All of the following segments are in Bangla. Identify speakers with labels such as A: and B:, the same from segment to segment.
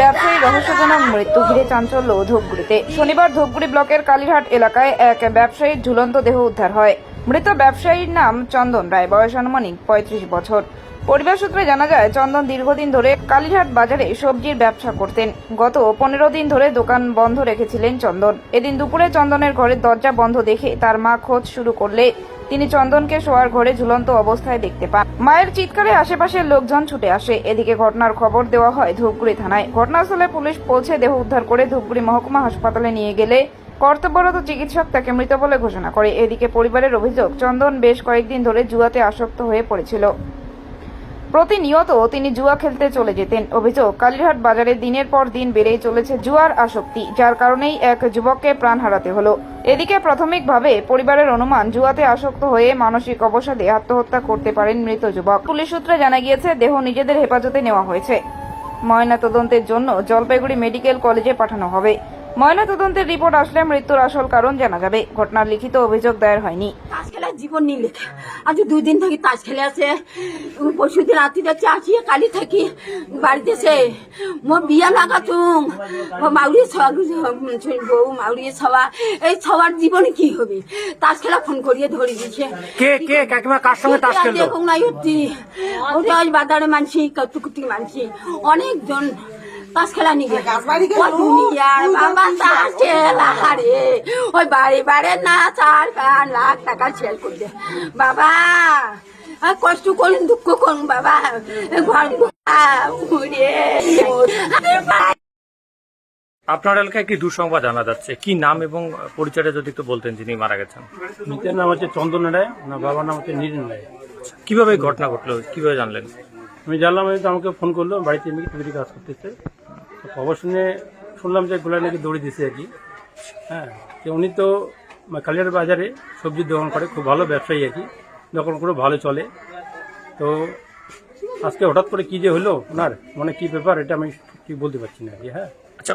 A: ব্যবসায়ী রহস্যজনক মৃত্যু ঘিরে চাঞ্চল্য ধূপগুড়িতে। শনিবার ধূপগুড়ি ব্লকের কালীরহাট এলাকায় এক ব্যবসায়ীর ঝুলন্ত দেহ উদ্ধার হয়। মৃত ব্যবসায়ীর নাম চন্দন রায়, বয়স আনুমানিক পঁয়ত্রিশ বছর। পরিবার সূত্রে জানা যায়, চন্দন দীর্ঘদিন ধরে কালীরহাট বাজারে সবজির ব্যবসা করতেন। গত পনেরো দিন ধরে দোকান বন্ধ রেখেছিলেন চন্দন। এদিন দুপুরে চন্দনের ঘরের দরজা বন্ধ দেখে তার মা খোঁজ শুরু করলে তিনি চন্দনকে শোয়ার ঘরে ঝুলন্ত অবস্থায় দেখতে পান। মায়ের চিৎকারে আশেপাশের লোকজন ছুটে আসে। এদিকে ঘটনার খবর দেওয়া হয় ধূপগুড়ি থানায়। ঘটনাস্থলে পুলিশ পৌঁছে দেহ উদ্ধার করে ধূপগুড়ি মহকুমা হাসপাতালে নিয়ে গেলে কর্তব্যরত চিকিৎসক তাকে মৃত বলে ঘোষণা করে। এদিকে পরিবারের অভিযোগ, চন্দন বেশ কয়েকদিন ধরে জুয়াতে আসক্ত হয়ে পড়েছিল। প্রতিনিয়ত তিনি জুয়া খেলতে চলে যেতেন। অভিযোগ, কালীরহাট বাজারে দিনের পর দিন বেড়েই চলেছে জুয়ার আসক্তি, যার কারণেই এক যুবককে প্রাণ হারাতে হলো। এদিকে প্রাথমিকভাবে পরিবারের অনুমান, জুয়াতে আসক্ত হয়ে মানসিক অবসাদে আত্মহত্যা করতে পারেন মৃত যুবক। পুলিশ সূত্রে জানা গিয়েছে, দেহ নিজেদের হেফাজতে নেওয়া হয়েছে। ময়না তদন্তের জন্য জলপাইগুড়ি মেডিকেল কলেজে পাঠানো হবে। ময়না তদন্তের রিপোর্ট আসলে মৃত্যুর আসল কারণ জানা যাবে। ঘটনার লিখিত অভিযোগ দায়ের হয়নি।
B: জীবন নিয়ে লেখা আজ দুই দিন থেকে তাস খেলে আছে। পরশু দিন যাচ্ছে আসিয়ে কালি থাকি। বাড়িতে সে মো বিয়া লাগাতুম। মো মাউরি বউ মাউরি সবা এই সবার জীবনে কি হবে? তাস খেলা ফোন করিয়ে ধরে দিছে।
C: কে কে কাকিমা কার সঙ্গে তাস খেলতো
B: দেখুন না ওটা বাজারে মানছি কতুকুতি মানছি। অনেকজন তাস খেলা দুনিয়ার বাবা তাস খেলা হারে ওই বাড়ি বাড়ি না চার পাঁচ লাখ টাকা সেল করবে। বাবা কষ্ট করুন দুঃখ করুন বাবা। ঘর
C: আপনার এলাকায় কি দুঃসংবাদ জানা যাচ্ছে? কি নাম এবং পরিচয়টা যদি একটু বলতেন যিনি মারা গেছেন।
D: নিজের নাম হচ্ছে চন্দন রায় না বাবার নাম হচ্ছে নীরেন রায়।
C: কীভাবে ঘটনা ঘটলো? কীভাবে জানলেন?
D: আমি জানলাম আমাকে ফোন করল বাড়িতে এমনি তৈরি কাজ করতেছে। খবর শুনে শুনলাম যে গোলা নাকি দৌড়ে দিছে আর কি। হ্যাঁ তো উনি তো কালিয়ার বাজারে সবজির দোকান করে খুব ভালো ব্যবসায়ী আর কি। দোকান করে ভালো চলে। তো আজকে হঠাৎ করে কি যে হলো ওনার মানে কি ব্যাপার এটা আমি ঠিক বলতে পারছি না কি হ্যাঁ।
C: আচ্ছা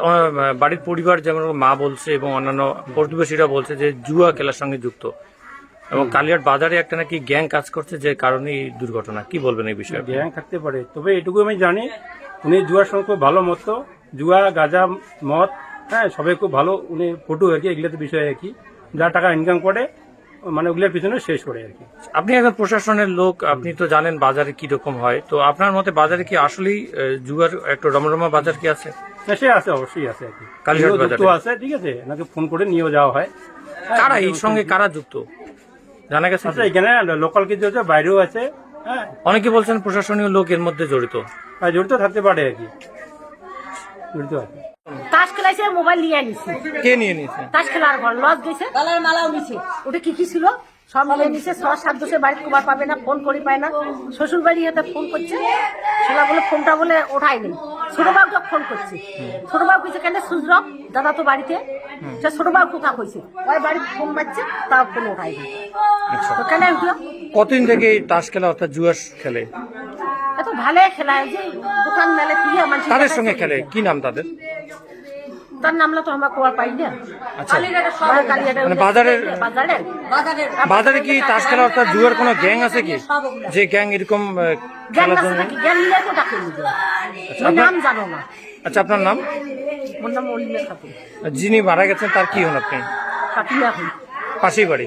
C: বাড়ির পরিবার যেমন মা বলছে এবং অন্যান্য প্রতিবেশীরা বলছে যে জুয়া খেলার সঙ্গে যুক্ত। এবং কালিয়াট বাজারে একটা নাকি গ্যাং কাজ করছে যে কারণে এই দুর্ঘটনা। কি বলবেন এই বিষয়ে
D: গ্যাং থাকতে পারে। তবে এটুকু আমি জানি উনি জুয়ার সঙ্গে খুব ভালো মতো জুয়া গাঁজা মদ হ্যাঁ সবাই খুব ভালো উনি ফটো আর কি এগুলোতে বিষয় আর কি। যা টাকা ইনকাম করে মানে ওগুলোর পিছনে শেষ করে আর কি।
C: আপনি একজন প্রশাসনের লোক আপনি তো জানেন বাজারে কি রকম হয়। তো আপনার মতে বাজারে কি আসলেই জুয়ার একটা রমরমা বাজার কি আছে?
D: না, সে আছে অবশ্যই আছে আর কি।
C: কালীঘাট বাজারে।
D: আছে ঠিক আছে নাকি ফোন করে নিয়েও যাওয়া হয়। হ্যাঁ,
C: কারা এই সঙ্গে কারা যুক্ত? জানা গেছে
D: আচ্ছা এখানে লোকাল কিছু আছে বাইরেও আছে হ্যাঁ।
C: অনেকে বলছেন প্রশাসনীয় লোক এর মধ্যে জড়িত।
D: আর জড়িত থাকতে পারে আর কি। জড়িত আছে
E: তাস খেলাইছে মোবাইল নিয়ে নিছে
C: কে নিয়ে নিয়েছে?
E: তাস খেলার ঘর লজ গেছে। গলার মালাও নিছে। ওটা কি কি ছিল? সব মিলে নিছে ছ সাত দোষে বাড়িতে কবার পাবে না ফোন করি পায় না। শ্বশুর বাড়ি হাতে ফোন করছে। ছেলা বলে ফোনটা বলে ওঠায়নি। ছোট বাবুকে ফোন করছে। ছোট বাবু কিছু কেন সুজর দাদা তো বাড়িতে। সে ছোট বাবু কোথা কইছে? ওই বাড়ি ফোন মারছে তাও ফোন ওঠায়নি। তো কেন
C: কতদিন থেকে তাস খেলা অর্থাৎ জুয়া খেলে?
E: এত ভালো খেলা যে দোকান মেলে থেকে আমার
C: তাদের সঙ্গে খেলে? কি নাম তাদের?
E: তার নামলা তো আমরা কোয়া পাই না।
C: আচ্ছা। মানে বাজারের বাজারে। কি তাস খেলা অর্থাৎ জুয়ার কোনো গ্যাং আছে কি? যে গ্যাং এরকম খেলার জন্য?
E: নাম
C: আচ্ছা আপনার নাম? যিনি মারা গেছেন তার কি হন আপনি? পাশেই বাড়ি।